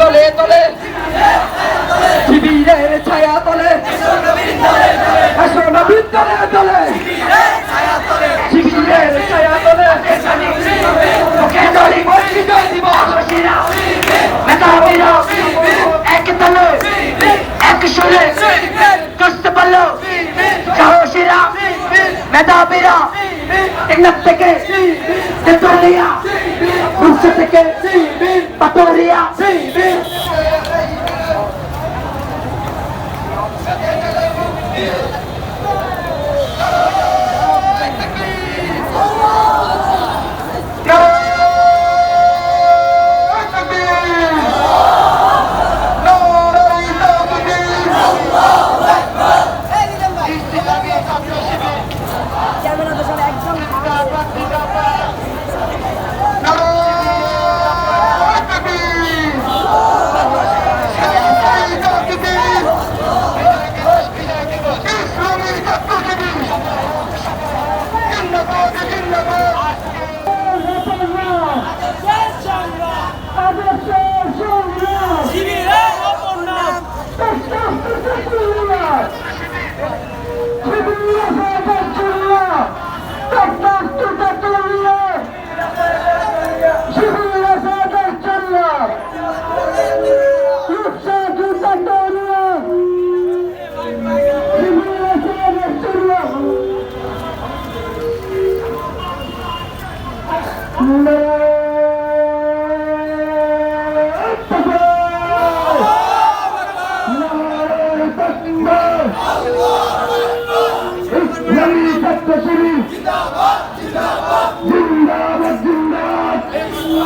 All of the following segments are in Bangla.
দলে দলে শিবিরের ছায়া তলে এসো নবীন দলে দলে শিবিরের ছায়া তলে মুখে দলি বর্ষিত দিবস মেধাবীরা এক তলে এক সুরে কষ্ট পারল সাহসীরা মেধাবীরা টেকনাফ থেকে তেতুলিয়া রূপসা থেকে পাটোরিয়া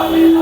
Hallelujah.